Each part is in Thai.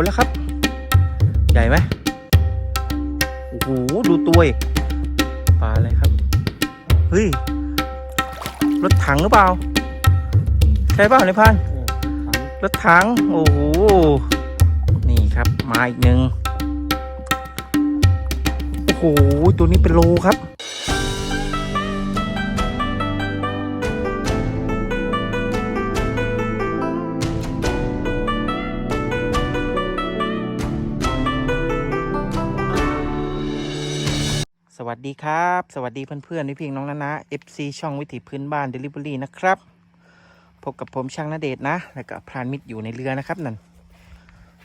นแล้วครับ ใหญ่ไหมโอ้โหดูตัวปลาอะไรครับ เฮ้ย รถถังหรือเปล่า ใช่เปล่าในพันรถถัง โอ้โห นี่ครับ มาอีกหนึ่งโอ้โห ตัวนี้เป็นโลครับ วัสดีครับ สวัสดีเพื่อนๆพี่พิงน้องนานะ FC ช่องวิถีพื้นบ้าน Delivery นะครับ พบกับผมช่างนาเดชนะ แล้วก็พรานมิตรอยู่ในเรือนะครับนั่น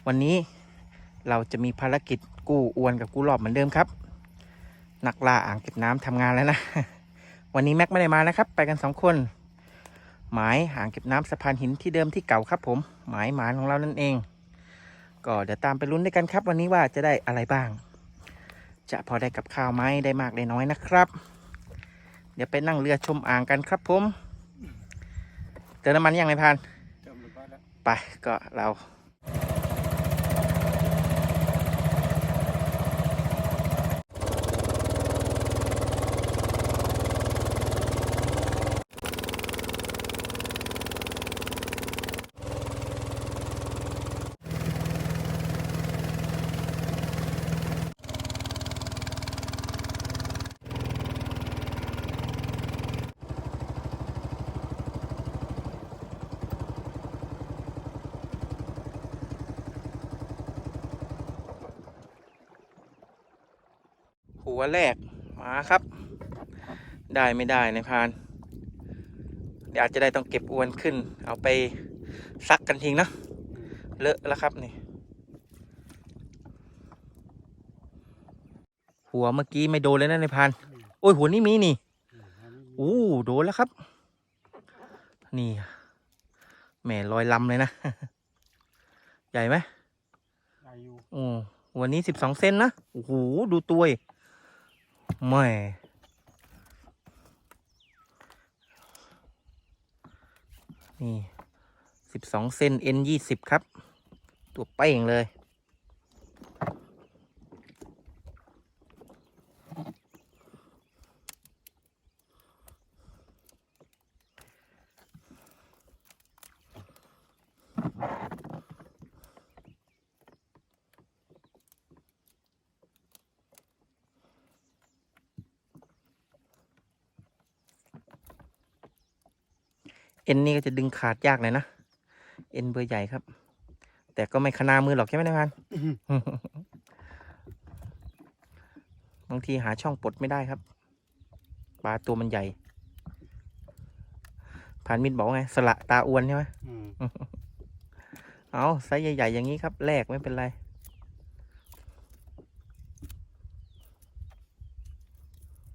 วันนี้เราจะมีภารกิจกู้อวนกับกู้รอบเหมือนเดิมครับ นักล่าอ่างเก็บน้ำทำงานแล้วนะ วันนี้แม็กไม่ได้มานะครับ ไปกันสองคน หมายอ่างเก็บน้ำสะพานหินที่เดิมที่เก่าครับ ผม หมายหมานของเรานั่นเอง ก็เดี๋ยวตามไปลุ้นด้วยกันครับ วันนี้ว่าจะได้อะไรบ้าง จะพอได้กับข้าวไหมได้มากได้น้อยนะครับ เดี๋ยวไปนั่งเรือชมอ่างกันครับผม เติมน้ำมันยังไงพานเติมเรียบร้อยแล้วไปก็เรา หัวแรกมาครับ ได้ไม่ได้ในายพรานเดี๋ยวอาจจะได้ต้องเก็บอวนขึ้น เอาไปซักกันทิ้งนะเลอะแล้วครับนี่ หัวเมื่อกี้ไม่โดนเลยนะในายพราน โอ้ยหัวนี้มีนี่อืมอันนี้อู้โดนแล้วครับ นี่แหม่ลอยลำเลยนะ ใหญ่ไหมอายุโอ้วันนี้สิบสองเซนนะ โอ้โห ดูตัวอีก ไม่นี่สิบสองเซนเอ็นยี่สิบครับ ตัวเป้งเลย เอ็นนี่ก็จะดึงขาดยากเลยนะ เอ็นเบอร์ใหญ่ครับ แต่ก็ไม่ขนามือหรอกใช่ไหมนายพันบางทีหาช่องปลดไม่ได้ครับ ปลาตัวมันใหญ่พานมิตรบอกว่าไง สละตาอ้วนใช่ไหมอืมเอาไซส์ใหญ่ ๆ อย่างนี้ครับ แลกไม่เป็นไร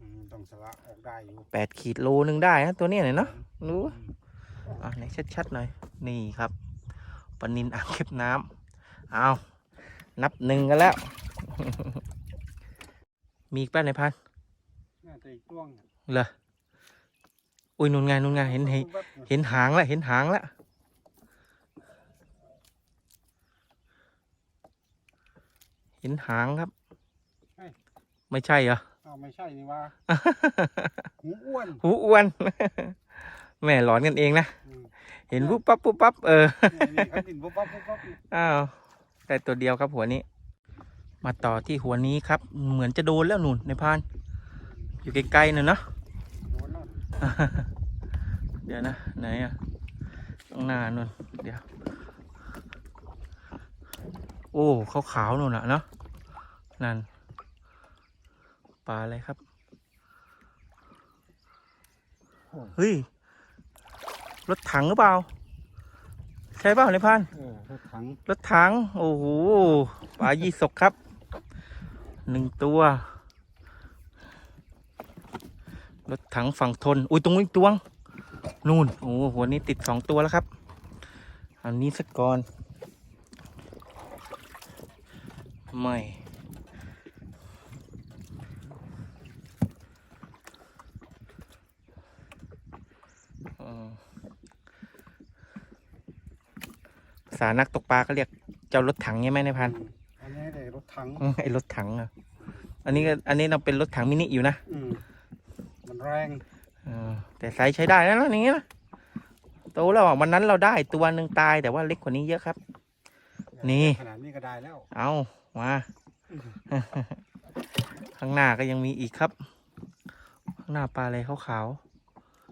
อืมต้องสละออกได้อยู่แปดขีดโลนึงได้นะตัวเนี้ยเนี่ยเนาะรู้ อืมอะไหนชัดๆหน่อย นี่ครับปลานินอ่างเก็บน้ำเอานับหนึ่งกันแล้ว มีอีกป้าในพันน่าจะอีกช่วงเหรออุ้ยนู่นไงนู่นไงเห็นเห็นเห็นหางแล้วเห็นหางแล้วเห็นหางครับ ไม่ใช่เหรออ้าวไม่ใช่นี่ว่า หูอ้วน หูอ้วน แม่หลอนกันเองนะอืมเห็นปุ๊บปั๊บปุ๊บปั๊บเออนี่นี่เขาดินปุ๊บปั๊บปุ๊บปั๊บนี่อ้าวได้ตัวเดียวครับหัวนี้ มาต่อที่หัวนี้ครับ เหมือนจะโดนแล้วหนุนในพาน อยู่ไกลๆหน่อยเนาะโดนแล้วเดี๋ยวนะไหนอะข้างหน้านู่นเดี๋ยว โอ้ขาวๆนู่นอะเนาะนั่นปลาอะไรครับเฮ้ย รถถังหรือเปล่า ใช่เปล่าในพานเออรถถัง รถถัง โอ้โหปลายี่สกครับหนึ่งตัว รถถังฝั่งทน อุ้ยตรงนี้นอีกตัวง นู่น โอ้โหหัวนี้ติดสองตัวแล้วครับ อันนี้สักก่อน ไม่เออภาษานักตกปลาก็เรียกเจ้ารถถังใช่ไหมนายพันอันนี้ได้รถถังอืมไอรถถังอะอันนี้ก็อันนี้เราเป็นรถถังมินิอยู่นะอืมมันแรงเออแต่ไซส์ใช้ได้แล้วนะอย่างเงี้ยนะโตแล้วอะวันนั้นเราได้ตัวหนึ่งตายแต่ว่าเล็กกว่านี้เยอะครับ นี่ ขนาดนี้ก็ได้แล้ว เอามา ข้างหน้าก็ยังมีอีกครับ ข้างหน้าปลาอะไรขาวขาว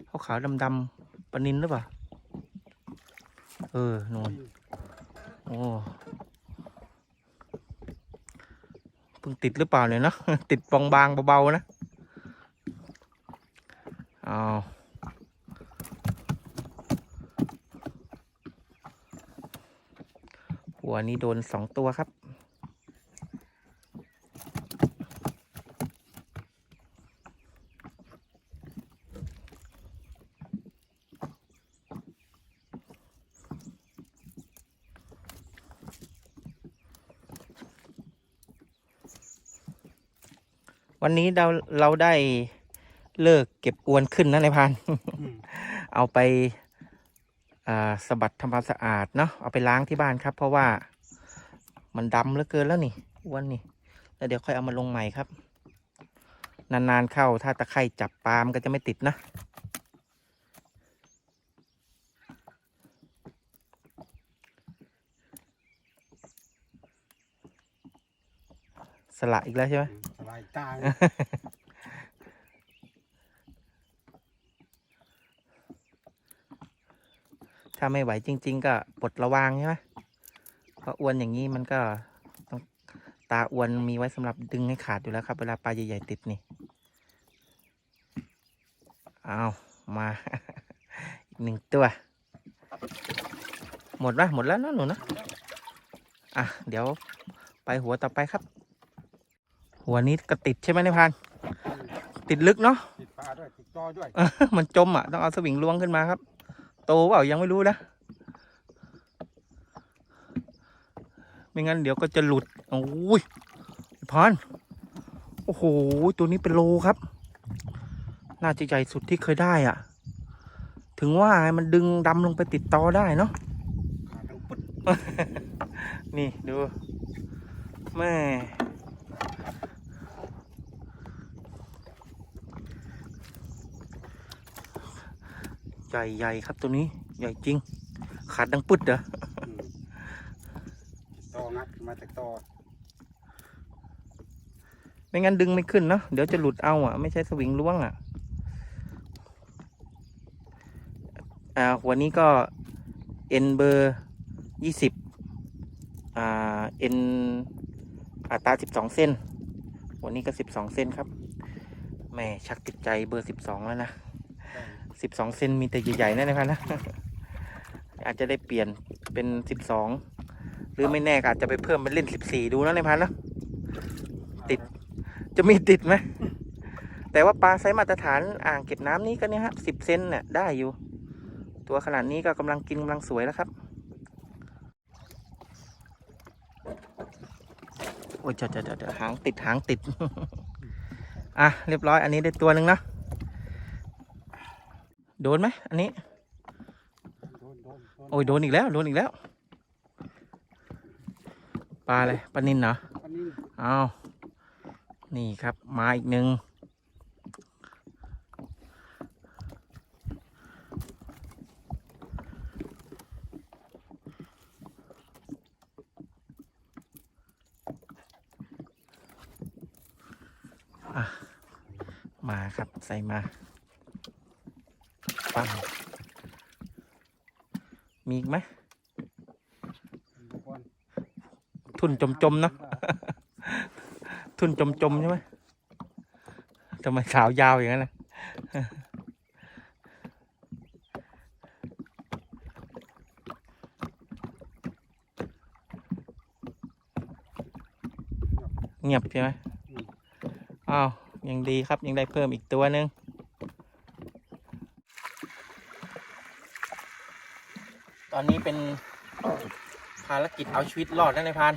ขาวขาวดำดำๆปลานินหรือเปล่า เออนูนโอ้เพิ่งติดหรือเปล่าเนี่ยนะติดบางบางๆเบาๆนะเอาหัวนี้โดนสองตัวครับ วันนี้เราเราได้เลิกเก็บอวนขึ้นนะนายพรานอืมเอาไปอ่าสะบัดทำความสะอาดเนาะเอาไปล้างที่บ้านครับ เพราะว่ามันดำเหลือเกินแล้วนี่อ้วนนี่แล้วเดี๋ยวค่อยเอามาลงใหม่ครับ นานๆเข้าถ้าตะไคร่จับปลามนก็จะไม่ติดนะสละอีกแล้วใช่ไหม สบายตาถ้าไม่ไหวจริง ๆ ก็ปลดระวางใช่ไหมเพราะอวนอย่างนี้มันก็ต้องตาอวนมีไว้สำหรับดึงให้ขาดอยู่แล้วครับ เวลาปลาใหญ่ ๆ ติดนี่เอามาอีกหนึ่งตัว หมดละหมดแล้วเนอะหนูนะอะ เดี๋ยวไปหัวต่อไปครับ หัวนี้ก็ติดใช่ไหมนายพรานติดลึกเนาะติดปลาด้วยติดจอด้วยเออมันจมอะต้องเอาสวิงล้วงขึ้นมาครับ โตเปล่ายังไม่รู้นะไม่งั้นเดี๋ยวก็จะหลุดโอ้ยพานโอ้โหตัวนี้เป็นโลครับ น่าจะใหญ่สุดที่เคยได้อะ ถึงว่าไงมันดึงดำลงไปติดตอได้เนาะขาดทั้งปึ๊ดนี่ดูแม่ ใหญ่ใหญ่ครับตัวนี้ ใหญ่จริง ขาดดังปึ๊ดเหรออืมตองัดมาจากตอไม่งั้นดึงไม่ขึ้นเนาะเดี๋ยวจะหลุดเอาอะ ไม่ใช่สวิงล้วงอะ อ่าหัวนี้ก็เอ็นเบอร์ยี่สิบอ่าเอ็นอัตราสิบสองเส้น หัวนี้ก็สิบสองเส้นครับแหม่ชักติดใจเบอร์สิบสองแล้วนะได้ สิบสองเซนมีแต่ใหญ่ๆนั่นนะครับนะ อาจจะได้เปลี่ยนเป็นสิบสองหรือไม่แน่ก็อาจจะไปเพิ่มเป็นเล่นสิบสี่ดูนะในพันนะติดจะมีติดไหมแต่ว่าปลาไซส์มาตรฐานอ่างเก็บน้ำนี้ก็เนี่ยฮะสิบเซนเนี่ยได้อยู่ ตัวขนาดนี้ก็กำลังกินกำลังสวยแล้วครับ โอ้ยเจะจะจะหางติดหางติด อะเรียบร้อยอันนี้ได้ตัวหนึ่งเนาะ โดนไหมอันนี้โดนโดนโดนโอ้ยโดนอีกแล้ว โดนอีกแล้ว ปลาอะไรปลานินเหรออันนี้อ้าวนี่ครับ มาอีกหนึ่งอะมาครับ ใส่มา ปังมีอีกไหมดูก่อนทุนจมๆเนอะทุนจมจมๆใช่ไหมทำไมขาวยาวอย่างนั้นนะเงียบใช่ไหมอ้าวยังดีครับยังได้เพิ่มอีกตัวหนึ่ง อนนี้เป็นภารกิจเอาชีวิตรอดนะนายพราน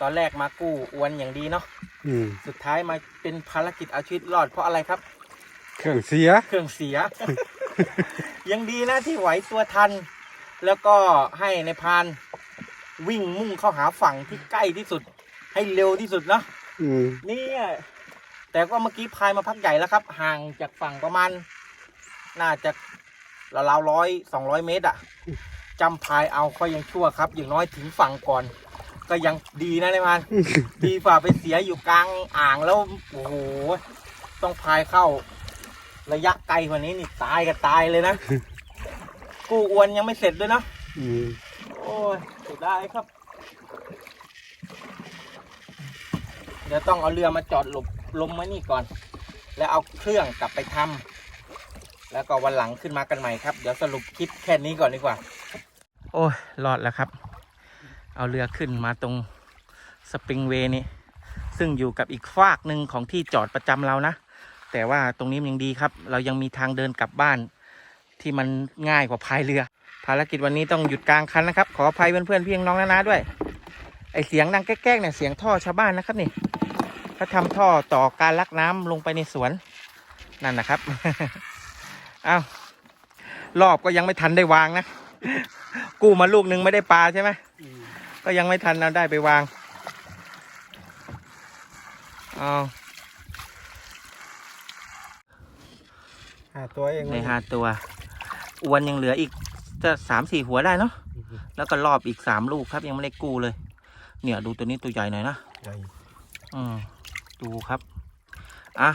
ตอนแรกมากู้อวนอย่างดีเนาะอืมสุดท้ายมาเป็นภารกิจเอาชีวิตรอดเพราะอะไรครับ เครื่องเสีย เครื่องเสีย ยังดีนะที่ไหวตัวทัน แล้วก็ให้ในายพรานวิ่งมุ่งเข้าหาฝั่งที่ใกล้ที่สุด ให้เร็วที่สุดเนาะอืมเนี่ยแต่ก็เมื่อกี้พายมาพักใหญ่แล้วครับ ห่างจากฝั่งประมาณ น่าจะราวๆร้อยสองร้อยเมตรอะ จำพายเอาก็ยังชั่วครับ อย่างน้อยถึงฝั่งก่อน ก็ยังดีนะนายมันดีกว่าไปเสียอยู่กลางอ่างแล้วโอ้โหต้องพายเข้า ระยะไกลกว่านี้นี่ตายก็ตายเลยนะ กู้อวนยังไม่เสร็จด้วยเนาะอืมโอ้ยเสียดายครับ เดี๋ยวต้องเอาเรือมาจอดหลบลมไว้นี่ก่อน แล้วเอาเครื่องกลับไปทำแล้วก็วันหลังขึ้นมากันใหม่ครับ เดี๋ยวสรุปคลิปแค่นี้ก่อนดีกว่า โอ้ยรอดแล้วครับ เอาเรือขึ้นมาตรงสปริงเวย์นี่ ซึ่งอยู่กับอีกฟากหนึ่งของที่จอดประจำเรานะ แต่ว่าตรงนี้ยังดีครับ เรายังมีทางเดินกลับบ้าน ที่มันง่ายกว่าพายเรือ ภารกิจวันนี้ต้องหยุดกลางคันนะครับ ขออภัยเพื่อนๆพี่น้องๆนะด้วย ไอเสียงดังแก๊กๆเนี่ยเสียงท่อชาวบ้านนะครับนี่เขาทำท่อต่อการลักน้ำลงไปในสวนนั่นนะครับอ้าวรอบก็ยังไม่ทันได้วางนะกู้มาลูกหนึ่งไม่ได้ปลาใช่ไหมอืมก็ยังไม่ทันเอาได้ไปวางเอาห้าตัวเองในห้าตัวอวนยังเหลืออีกจะสามสี่หัวได้เนาะแล้วก็รอบอีกสามลูกครับยังไม่ได้กู้เลย เนี่ยดูตัวนี้ตัวใหญ่หน่อยนะใหญ่อืมดูครับอะ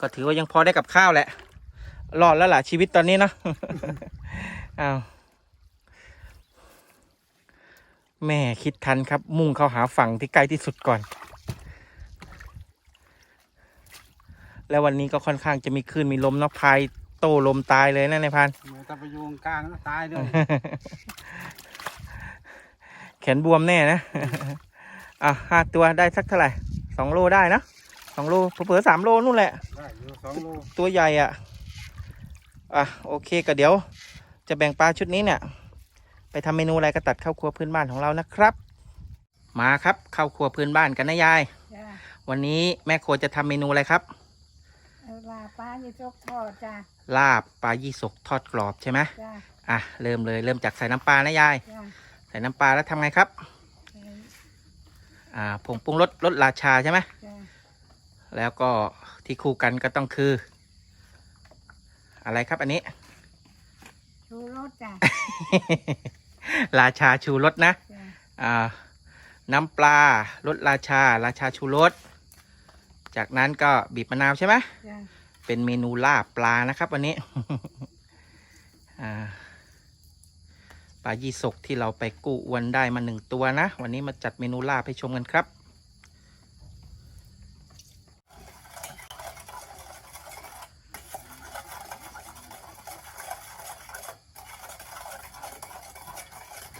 ก็ถือว่ายังพอได้กับข้าวแหละรอดแล้วล่ะชีวิตตอนนี้นะอ้าว แม่คิดทันครับ มุ่งเข้าหาฝั่งที่ใกล้ที่สุดก่อน แล้ววันนี้ก็ค่อนข้างจะมีคลื่นมีลมเนาะพายโต้ลมตายเลยนะในายพันเมื่อตะไปอยุงกลางแล้วตายด้วยแขนบวมแน่นะอะห้าตัวได้สักเท่าไหร่สองโลได้นะสองโลเผื่อๆสามโลนู่นแหละได้อยู่สองโลตัวใหญ่อะ อะ โอเคก็เดี๋ยว จะแบ่งปลาชุดนี้เนี่ย ไปทำเมนูอะไรก็ตัดเข้าครัวพื้นบ้านของเรานะครับ มาครับเข้าครัวพื้นบ้านกันนะยาย จ้าวันนี้แม่ครัวจะทำเมนูอะไรครับเอาลาป้าจะจกทอดจ้าลาบปลายี่สกทอดกรอบใช่ไหมจ้าอะเริ่มเลยเริ่มจากใส่น้ำปลานะยาย จ้าใส่น้ำปลาแล้วทำไงครับเอ้ยอ่าผงปรุงรสรสราชาใช่ไหมจ้าแล้วก็ที่คู่กันก็ต้องคือ อะไรครับอันนี้ชูรส จ้าราชาชูรสนะ จ้าอ่า น้ำปลารสราชา ราชาชูรส จากนั้นก็บีบมะนาวใช่ไหม จ้าเป็นเมนูลาบปลานะครับวันนี้ อ่าปลายี่สกที่เราไปกู้อวนได้มาหนึ่งตัวนะ วันนี้มาจัดเมนูลาบให้ชมกันครับ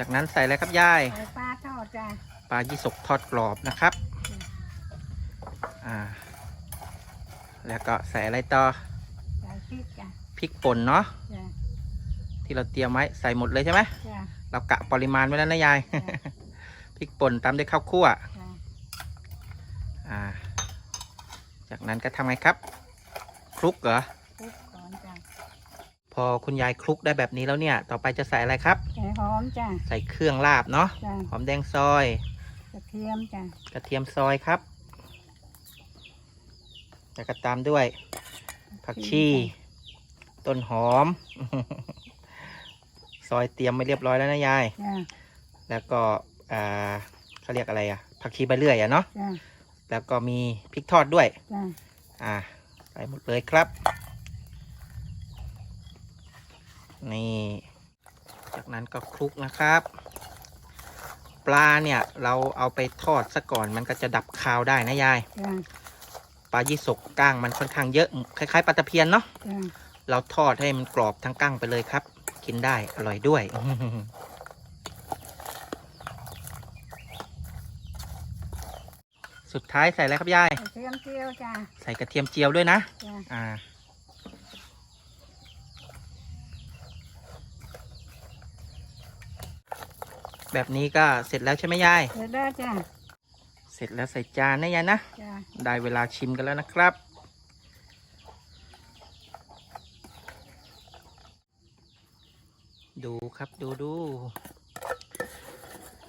จากนั้นใส่อะไรครับยาย ใส่ปลาทอดจ้าปลายี่สกทอดกรอบนะครับ อ่า แล้วก็ใส่อะไรต่อ ใส่พริกจ้าพริกป่นเนาะ จ้าที่เราเตรียมไว้ใส่หมดเลยใช่ไหม จ้าเรากะปริมาณไว้แล้วนะยาย จ้าพริกป่นตามด้วยข้าวคั่ว จ้าอ่า จากนั้นก็ทำไงครับ คลุกเหรอ คลุกก่อนจ้า พ อคุณยายคลุกได้แบบนี้แล้วเนี่ย ต่อไปจะใส่อะไรครับ ใส่หอมจ้าใส่เครื่องลาบเนาะจ้าหอมแดงซอย กระเทียมจ้ากระเทียมซอยครับแล้วก็ตามด้วย ผักชีต้นหอม ซอยเตรียมไม่เรียบร้อยแล้วนะยาย จ้าแล้วก็อ่าเขาเรียกอะไรอะผักชีใบเลื่อยอะเนาะจ้าแล้วก็มีพริกทอดด้วย จ้าอ่าใส่หมดเลยครับ นี่ จากนั้นก็คลุกนะครับ ปลาเนี่ยเราเอาไปทอดซะก่อนมันก็จะดับคาวได้นะยาย จ้าปลายี่สกก้างมันค่อนข้างเยอะ คล้ายๆปลาตะเพียนเนาะ จ้าเราทอดให้มันกรอบทั้งก้างไปเลยครับ กินได้อร่อยด้วย สุดท้ายใส่อะไรครับยายกระเทียมเจียวจ้า ใส่กระเทียมเจียวด้วยนะ จ้า อ่า แบบนี้ก็เสร็จแล้วใช่ไหมยายเสร็จแล้วจ้าเสร็จแล้วใส่จานนะยายนะ จ้าได้เวลาชิมกันแล้วนะครับ ดูครับดูดู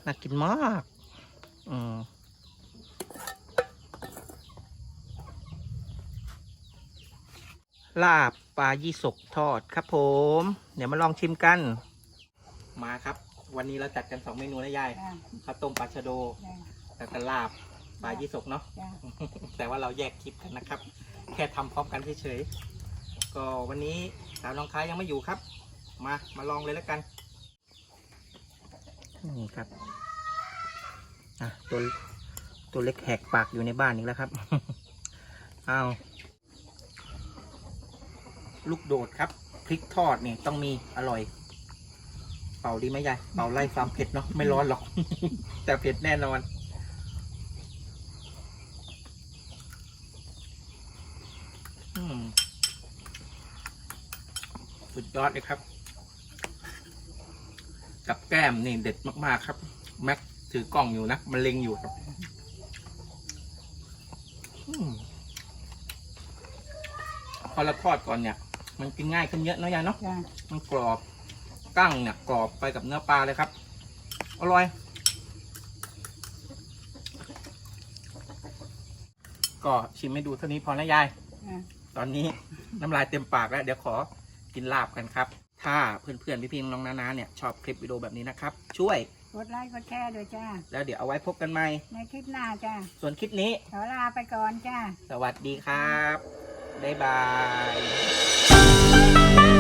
น่ากินมาก อืมลาบปลายี่สกทอดครับผม เดี๋ยวมาลองชิมกัน มาครับ วันนี้เราจัดกันสองเมนูนะยายจ้าข้าวต้มปลาชะโดจ้าแล้วก็ลาบปลายี่สกเนาะ จ้าแต่ว่าเราแยกคลิปกันนะครับ แค่ทำพร้อมกันเฉยๆ ก็วันนี้สาวน้องค้ายยังไม่อยู่ครับ มา มาลองเลยแล้วกัน นี่ครับ อะ ตัว ตัวเล็กแหกปากอยู่ในบ้านอีกแล้วครับ เอาลูกโดดครับ พริกทอดเนี่ยต้องมีอร่อย เป่าดีไหมยายเป่าไล่ความเผ็ดเนาะไม่ร้อนหรอก แต่เผ็ดแน่นอน อืมสุดยอดเลยครับ กับแก้มนี่เด็ดมาก ๆ ครับ แม็กถือกล้องอยู่นะมันเล็งอยู่ครับอมพอเราทอดก่อนเนี่ย มันกินง่ายขึ้นเยอะเนอะยายเนาะ จ้ามันกรอบ กั้งเนี่ยกรอบไปกับเนื้อปลาเลยครับ อร่อย ก็ชิมให้ดูเท่านี้พอนะยายจ้าตอนนี้น้ำลายเต็มปากแล้ว เดี๋ยวขอกินลาบกันครับ ถ้าเพื่อนๆพี่ๆน้องๆนาๆเนี่ย ชอบคลิปวิดีโอแบบนี้นะครับ ช่วย กดไลค์กดแชร์ด้วยจ้า แล้วเดี๋ยวเอาไว้พบกันใหม่ ในคลิปหน้าจ้า ส่วนคลิปนี้ ขอลาไปก่อนจ้า สวัสดีครับ บ๊ายบาย